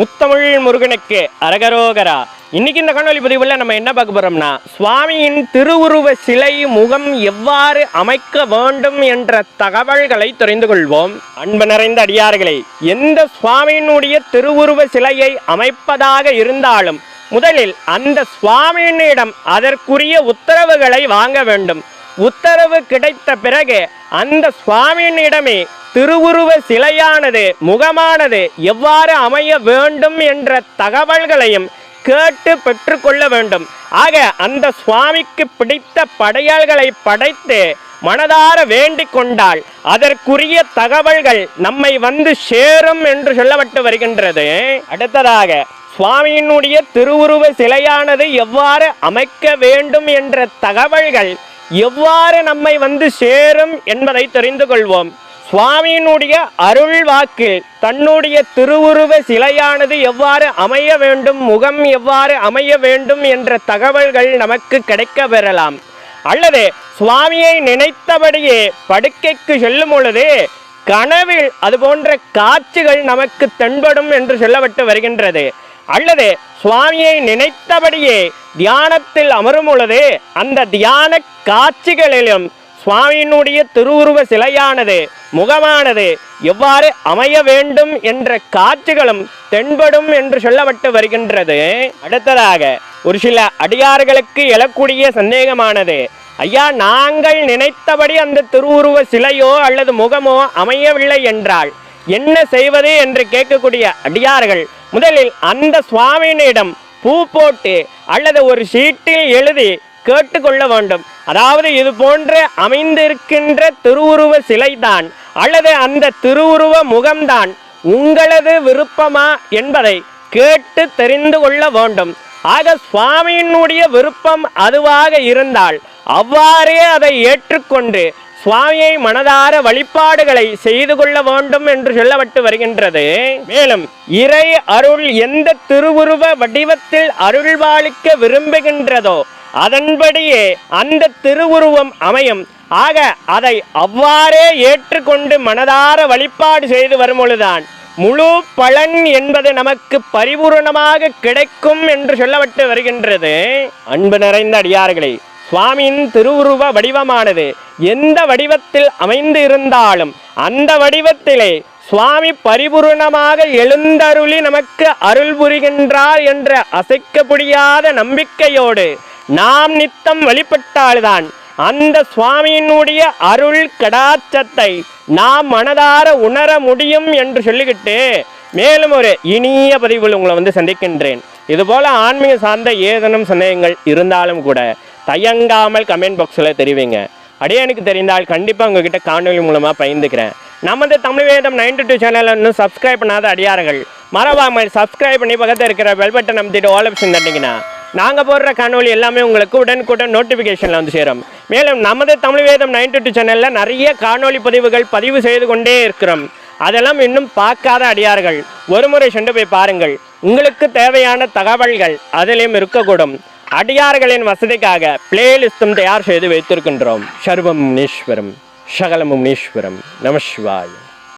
முத்தமிழ் முருகனுக்கு அரகரோகரா. இன்னைக்கு இந்த காணொலி பதிவுல நம்ம என்ன பார்க்க போறோம்னா சுவாமியின் திருவுருவ சிலை முகம் எவ்வாறு அமைக்க வேண்டும் என்ற தகவல்களை தெரிந்து கொள்வோம். அன்பு நிறைந்த அடியார்களே எந்த சுவாமியினுடைய திருவுருவ சிலையை அமைப்பதாக இருந்தாலும் முதலில் அந்த சுவாமியினிடம் அதற்குரிய உத்தரவுகளை வாங்க வேண்டும். உத்தரவு கிடைத்த பிறகு அந்த சுவாமியினிடமே திருவுருவ சிலையானது முகமானது எவ்வாறு அமைய வேண்டும் என்ற தகவல்களையும் கேட்டு பெற்றுக்கொள்ள வேண்டும். ஆக அந்த சுவாமிக்கு பிடித்த படையாள்களை படைத்து மனதார வேண்டிக் கொண்டால் அதற்குரிய தகவல்கள் நம்மை வந்து சேரும் என்று சொல்லப்பட்டு வருகின்றது. அடுத்ததாக சுவாமியினுடைய திருவுருவ சிலையானது எவ்வாறு அமைக்க வேண்டும் என்ற தகவல்கள் எவ்வாறு நம்மை வந்து சேரும் என்பதை தெரிந்து கொள்வோம். சுவாமியினுடைய அருள் வாக்கில் தன்னுடைய திருவுருவ சிலையானது எவ்வாறு அமைய வேண்டும் முகம் எவ்வாறு அமைய வேண்டும் என்ற தகவல்கள் நமக்கு கிடைக்க பெறலாம். அல்லது சுவாமியை நினைத்தபடியே படுக்கைக்கு செல்லும் பொழுது கனவில் அது போன்ற காட்சிகள் நமக்கு தென்படும் என்று சொல்லப்பட்டு வருகின்றது. அல்லது சுவாமியை நினைத்தபடியே தியானத்தில் அமரும் பொழுது அந்த தியான காட்சிகளிலும் சுவாமியினுடைய திருவுருவ சிலையானது முகமானது எவ்வாறு அமைய வேண்டும் என்ற காட்சிகளும் தென்படும் என்று சொல்லப்பட்டு வருகின்றது. அடுத்ததாக ஒரு சில அடியார்களுக்கு எழக்கூடிய சந்தேகமானது ஐயா நாங்கள் நினைத்தபடி அந்த திருவுருவ சிலையோ அல்லது முகமோ அமையவில்லை என்றால் என்ன செய்வது? என்று கேட்கக்கூடிய அடியார்கள் முதலில் அந்த சுவாமியினிடம் பூ போட்டு அல்லது ஒரு சீட்டில் எழுதி கேட்டுக்கொள்ள வேண்டும். அதாவது இது போன்று அமைந்திருக்கின்ற திருவுருவ சிலைதான் அல்லது அந்த திருவுருவ முகம்தான் உங்களது விருப்பமா என்பதை கேட்டு தெரிந்து கொள்ள வேண்டும். ஆக சுவாமியினுடைய விருப்பம் அதுவாக இருந்தால் அவ்வாறே அதை ஏற்றுக்கொண்டு சுவாமியை மனதார வழிபாடுகளை செய்து கொள்ள வேண்டும் என்று சொல்லப்பட்டு வருகின்றது. மேலும் இறை அருள் எந்த திருவுருவ வடிவத்தில் அருள்வாளிக்க விரும்புகின்றதோ அதன்படியே அந்த திருவுருவம் அமையும். ஆக அதை அவ்வாறே ஏற்றுக்கொண்டு மனதார வழிபாடு செய்து வரும் பொழுதுதான் முழு பலன் என்பது நமக்கு பரிபூரணமாக கிடைக்கும் என்று சொல்லப்பட்டு வருகின்றது. அன்பு நிறைந்த அடியார்களே சுவாமியின் திருவுருவ வடிவமானது எந்த வடிவத்தில் அமைந்து இருந்தாலும் அந்த வடிவத்திலே சுவாமி பரிபூரணமாக எழுந்தருளி நமக்கு அருள் புரிகின்றார் என்ற அசைக்க முடியாத நம்பிக்கையோடு நாம் நித்தம் வழிபட்டால்தான் அந்த சுவாமியினுடைய அருள் கடாச்சத்தை நாம் மனதார உணர முடியும் என்று சொல்லிக்கிட்டு மேலும் ஒரு இனிய பதிவில் உங்களை வந்து சந்திக்கின்றேன். இதுபோல ஆன்மீக சார்ந்த ஏதேனும் சந்தேகங்கள் இருந்தாலும் கூட தயங்காமல் கமெண்ட் பாக்ஸில் தெரிவிங்க. அடியானுக்கு தெரிந்தால் கண்டிப்பாக உங்ககிட்ட காணொலி மூலமாக பயந்துக்கிறேன் நமது தமிழ் வேதம் நைன்டி டூ சேனலில் இன்னும் சப்ஸ்கிரைப் பண்ணாத அடியார்கள் மறவாமல் சப்ஸ்கிரைப் பண்ணி பக்கத்தில் இருக்கிற பெல் பட்டன் நம்பிட்டு ஆல் ஆப்ஷன் தட்டிங்கன்னா நாங்கள் போடுற காணொலி எல்லாமே உங்களுக்கு உடனுக்குடன் நோட்டிஃபிகேஷனில் வந்து சேரும். மேலும் நமது தமிழ் வேதம் நைன்டி டூ சேனலில் நிறைய காணொலி பதிவுகள் பதிவு செய்து கொண்டே இருக்கிறோம். அதெல்லாம் இன்னும் பார்க்காத அடியார்கள். ஒரு முறை சென்று போய் பாருங்கள். உங்களுக்கு தேவையான தகவல்கள் அதிலையும் இருக்கக்கூடும். அடியார்களின் வசதிக்காக பிளேலிஸ்டும் தயார் செய்து வைத்திருக்கின்றோம். சர்வம் முனீஸ்வரம் சகலமும் முனீஸ்வரம் நமசிவாயம்